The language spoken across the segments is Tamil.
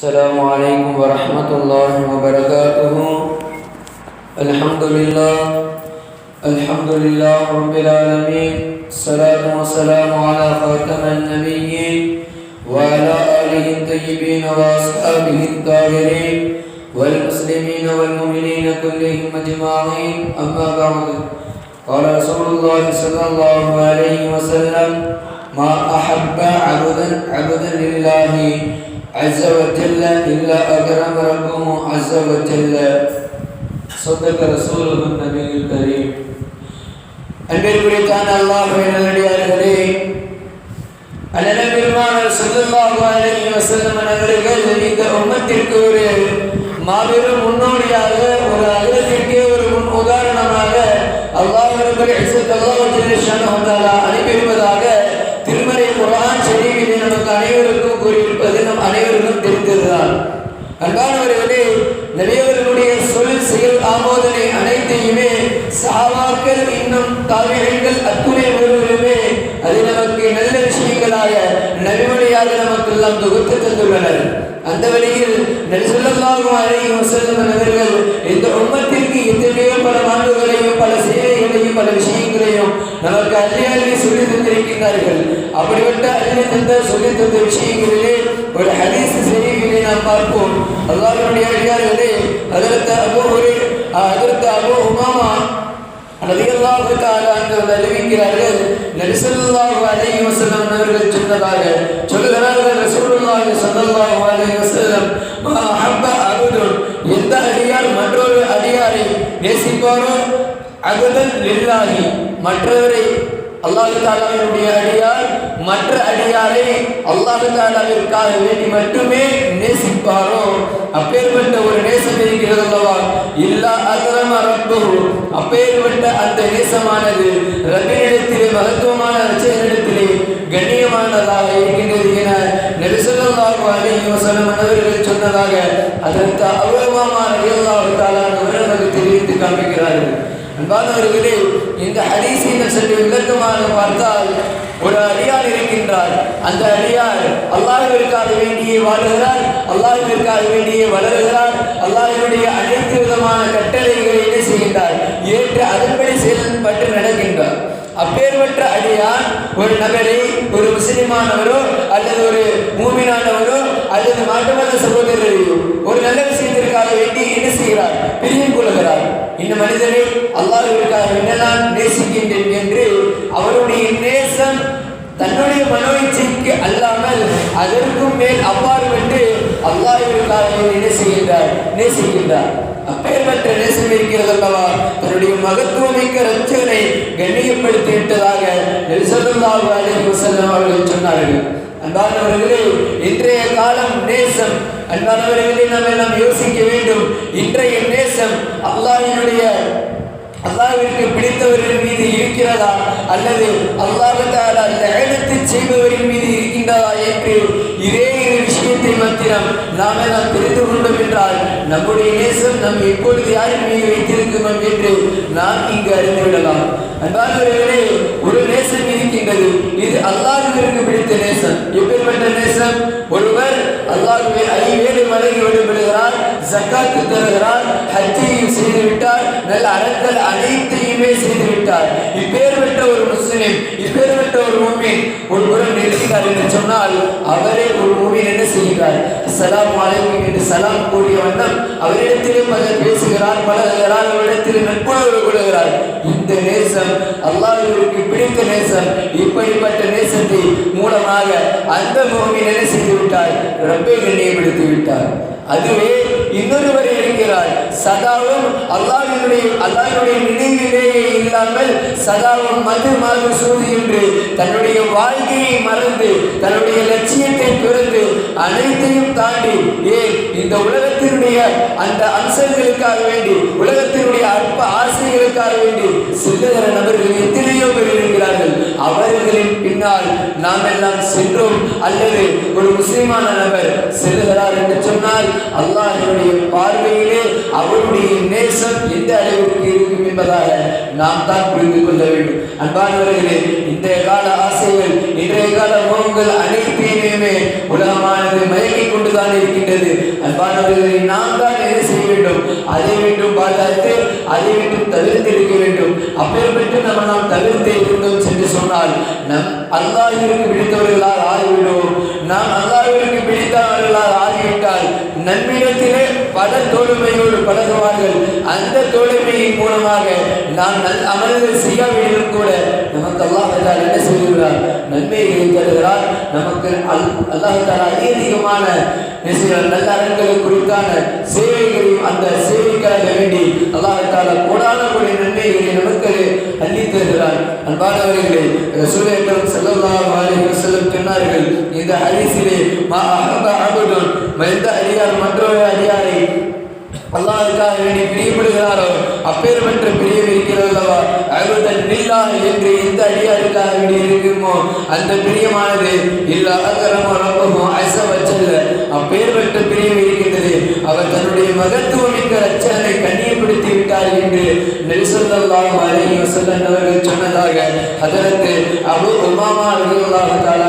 السلام عليكم ورحمة الله وبركاته. الحمد لله الحمد لله رب العالمين الصلاة والسلام على خاتم النبيين وعلى آله الطيبين وأصحابه الطاهرين والمسلمين والمؤمنين كلهم أجمعين. أما بعد قال رسول الله صلى الله عليه وسلم ما أحب عبدا عبدا لله عز وجل إلا أكرم ربه عز وجل صدق رسوله النبي الكريم அன்பிற்குரித்தான அல்லாஹுவின் நல்லடியார்களே அண்ணன் பெருமானார் ஸல்லல்லாஹு அலைஹி வஸல்லம் அவர்கள் இந்த உம்மத்திற்கு ஒரு மாபெரும் முன்னோடியாக ஒரு அகிலத்திற்கே ஒரு முன் உதாரணமாக அல்லாஹ் ரப்பல் இஸ்ஸத் அல்லாஹ் ஜல்ல ஷானஹு தஆலா அன்பானவர்களே நபியவர்களுடைய சொல் செயல் ஆமோதனை அனைத்தையுமே சாவாக்கள் இன்னும் தாவியங்கள் அத்துணை வருவதுமே அது நமக்கு நல்ல விஷயங்களாக நபிமொழியாக நமக்கு எல்லாம் தொகுத்து தந்துள்ளனர். அந்த வழியில் நெல்சொல்லாகும் அழகி வசல்லம் அவர்கள் இந்த உண்மத்திற்கு எத்தனையோ பல மாண்புகளையும் பல சேவைகளையும் பல விஷயங்களையும் நமக்கு அள்ளி அள்ளி சொல்லி தந்திருக்கிறார்கள் அப்படிப்பட்ட அள்ளி தந்த சொல்லி தந்த விஷயங்களிலே ஒரு ஹதீஸ் செய்திகளை நாம் பார்ப்போம் அல்லாஹ்வுடைய அடியார்களே அதற்கு அபோ ஒரு அதற்கு அபோ உமாமா ரலியல்லாஹு தஆலா அன்ஹு அறிவிக்கிறார்கள் நபி ஸல்லல்லாஹு அலைஹி வஸல்லம் அவர்கள் சொன்னதாக சொல்கிறார்கள் ரசூலுல்லாஹி ஸல்லல்லாஹு அலைஹி வஸல்லம் மா ஹப்ப அபுதுன் எந்த அடியார் மற்றொரு அடியாரை நேசிப்பாரோ அபுதன் லில்லாஹி மற்றவரை அல்லாஹு தாலாவினுடைய அடியார் மற்ற அடியாரை அல்லாஹு தாலாவிற்காக வேண்டி மட்டுமே நேசிப்பாரோ? அப்பேற்பட்ட ஒரு நேசம் இருக்கிறது அல்லவா? இல்லா அகரம ரப்பு அப்பேற்பட்ட அந்த நேசமானது ரபினிடத்திலே மகத்துவமான ரச்சனிடத்திலே கண்ணியமானதாக இருக்கின்றது என நெரிசலாக அலைஹி வஸல்லம் அவர்கள் சொன்னதாக அதற்கு அவ்வளவான அல்லாஹு நமக்கு தெரிவித்து காண்பிக்கிறார்கள். அன்பானவர்களே இந்த ஹதீஸை சென்று விளக்கமாக பார்த்தால் ஒரு அடியார் இருக்கின்றார். அந்த அடியார் அல்லாஹிற்காக வேண்டியே வாழ்கிறார் அல்லாஹிற்காக வேண்டியே வளர்கிறார் அல்லாஹினுடைய அனைத்து விதமான கட்டளைகளை என்ன செய்கின்றார்? ஏற்று அதன்படி செயல்பட்டு நடக்கின்றார். அப்பேற்பட்ட அடியார் ஒரு நபரை ஒரு முஸ்லிமானவரோ அல்லது ஒரு மூமினானவரோ அல்லது மாட்டுமத சகோதரரையோ ஒரு நல்ல விஷயத்திற்காக வேண்டி என்ன செய்கிறார்? பிரியும் கொள்கிறார். இந்த மனிதனை அல்லாஹிற்காக என்னெல்லாம் நான் நேசிக்கின்றேன் என்று அவருடைய நேசம் தன்னுடைய மனோ இச்சைக்கு அல்லாமல் அதற்கும் மேல் அவ்வாறு விட்டு அல்லாஹிற்காக என்ன செய்கின்றார் நேசிக்கின்றார். அப்பேற்பட்ட நேசம் இருக்கிறது அல்லவா? தன்னுடைய மகத்துவமிக்க ரச்சனை கண்ணியப்படுத்தி விட்டதாக நெல்சல்லாஹு அலி வஸல்லம் அவர்கள் சொன்னார்கள். அன்பானவர்களே இன்றைய காலம் நேசம் அன்பானவர்களே நாம் எல்லாம் யோசிக்க வேண்டும். இன்றைய நேசம் அல்லாஹினுடைய அல்லாவிற்கு பிடித்தவர்கள் மீது இருக்கிறதா? அல்லது அல்லாஹால எழுத்து செய்பவரின் மீது இருக்கின்றதா என்று இதே இரு விஷயத்தை மாத்திரம் நாம் எல்லாம் தெரிந்து கொண்டோம் என்றால் நம்முடைய நேசம் நம் எப்பொழுது யாரின் மீது வைத்திருக்கிறோம் என்று நாம் இங்கு அறிந்துவிடலாம் அன்பானவர்களே ஒரு நேசம் இருக்கின்றது. இது அல்லாஹ் ஜக்காத்து தருகிறார் ஹஜ்ஜையும் செய்துவிட்டார். நல்ல அறங்கள் அனைத்தையுமே செய்துவிட்டார். விட்டார் பெற்ற ஒரு முஸ்லிம் இப்பேற்பட்ட ஒரு மூமின் ஒரு புறம் நிறுத்தினார் என்று சொன்னால் அவரே ஒரு மூமின் என்ன செய்கிறார் சலாம் அலைக்கும் என்று சலாம் கூடிய வண்ணம் அவரிடத்திலே பல பேசுகிறார் பழகுகிறார் அவரிடத்திலே நட்புணர்வு கொள்கிறார். இந்த நேசம் அல்லாஹ்விற்கு பிடித்த நேசம். இப்படிப்பட்ட நேசத்தை மூலமாக அந்த மூமின் என்ன செய்து விட்டார் ரப்பை கண்ணியப்படுத்தி விட்டார் அதுவே இன்னொருவர் இருக்கிறார். சதாவும் அல்லாஹினுடைய அல்லாஹினுடைய நினைவிலேயே இல்லாமல் சதாவும் மது மாது சூது என்று தன்னுடைய வாழ்க்கையை மறந்து தன்னுடைய லட்சியத்தை பிறந்து அனைத்தையும் தாண்டி ஏன் இந்த உலகத்தினுடைய அந்த அம்சங்களுக்காக வேண்டி உலகத்தின் அற்ப ஆசைகளுக்காக வேண்டி செல்லுகிற நபர்கள் எத்தனையோ பேர் இருக்கிறார்கள். அவர்களின் பின்னால் நாம் எல்லாம் சென்றோம். அல்லது ஒரு முஸ்லிமான நபர் செல்லுகிறார் என்று சொன்னால் அல்லாஹினுடைய பார்வையிலே அவருடைய நேசம் எந்த அளவிற்கு இருக்கும் என்பதாக நாம் தான் புரிந்து கொள்ள வேண்டும். அன்பானவர்களே இன்றைய கால ஆசைகள் இன்றைய கால மோகங்கள் அனைத்தையுமே உலகமானது மயங்கிக் கொண்டுதான் இருக்கின்றது. அன்பானவர்களை நாம் தான் வேண்டும். அதை மீண்டும் பாதுகாத்து அதை மீண்டும் தவிர்த்து இருக்க வேண்டும். அப்பேற்பட்டு நம்ம நாம் தவிர்த்து இருந்தோம் சென்று சொன்னால் நம் அல்லாஹிற்கு பிடித்தவர்களால் ஆகிவிடுவோம் நாம் அல்லாஹிற்கு பிடித்தவர்களால் ஆகிவிட்டால் நன்மையிடத்திலே பல தோழமையோடு பழகுவார்கள். அந்த தோழமையின் மூலமாக நாம் நல் அமல்கள் வேண்டும் கூட நமக்கு அல்லாஹ் என்ன செய்கிறார் நன்மைகளை தருகிறார். நமக்கு அல் அல்லாஹ் அதிகமான நல்ல அறங்களை குறித்தான சேவைகளையும் அந்த சேவைக்காக வேண்டி அல்லாஹ் தாலா கோடான நன்மைகளை நமக்கு அள்ளி தருகிறார். அன்பானவர்களே ரசூலுல்லாஹி ஸல்லல்லாஹு செல்லும் வஸல்லம் சொன்னார்கள் இந்த ஹரிசிலே மா அஹப அபுதுன் எந்த அடியார் மற்றொரு அடியாரை அல்லாஹுக்காக வேண்டி பிரியப்படுகிறாரோ? அப்பேற்பட்ட பிரியவிருக்க இருக்கிறது அல்லவா அழுதன் நில்லாஹ் என்று எந்த அடியாருக்காக வேண்டி பிரியமோ அந்த பிரியமானது இல்லா அகரமோ ரப்பமோ அசவச்சல்ல அப்பேற்பட்ட பிரியம் இருக்கின்றது. அவர் தன்னுடைய மகத்துவமிக்க ரச்சனை கண்ணியப்படுத்தி விட்டார் என்று நெல்சல்லாஹு அலைஹி வஸல்லம் அவர்கள் சொன்னதாக அதற்கு அபு உமாமா ரலியல்லாஹு தஆலா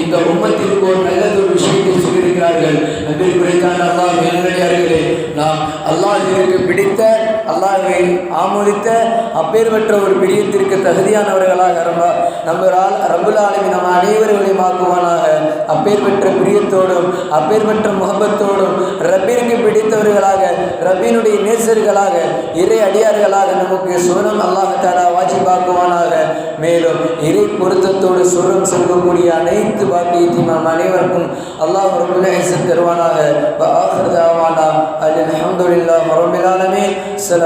இந்த உம்மத்திற்கு ஒரு நல்லது ஒரு விஷயத்தை சொல்லியிருக்கிறார்கள். அன்பில் குறைத்தான் அல்லாஹ் மேலடியார்களே நாம் அல்லாஹ் பிடி அல்லாஹை ஆமோதித்த அப்பேர் பெற்ற ஒரு பிரியத்திற்கு தகுதியானவர்களாக ரம்பா நம்பரால் ரபுல் ஆலமி அனைவர்களையும் ஆக்குவானாக அப்பேர் பெற்ற பிரியத்தோடும் அப்பேர் பெற்ற முகபத்தோடும் ரப்பிற்கு பிடித்தவர்களாக ரப்பினுடைய நேசர்களாக இறை அடியார்களாக நமக்கு சுவனம் வாஜி வாஜிபாக்குவானாக. மேலும் இறை பொருத்தத்தோடு சுவரம் செல்வக்கூடிய அனைத்து பாக்கியத்தையும் நாம் அனைவருக்கும் அல்லாஹ் ரபுல்லேசன் தருவானாக. அலமதுல்லா மரபிலாலமே சில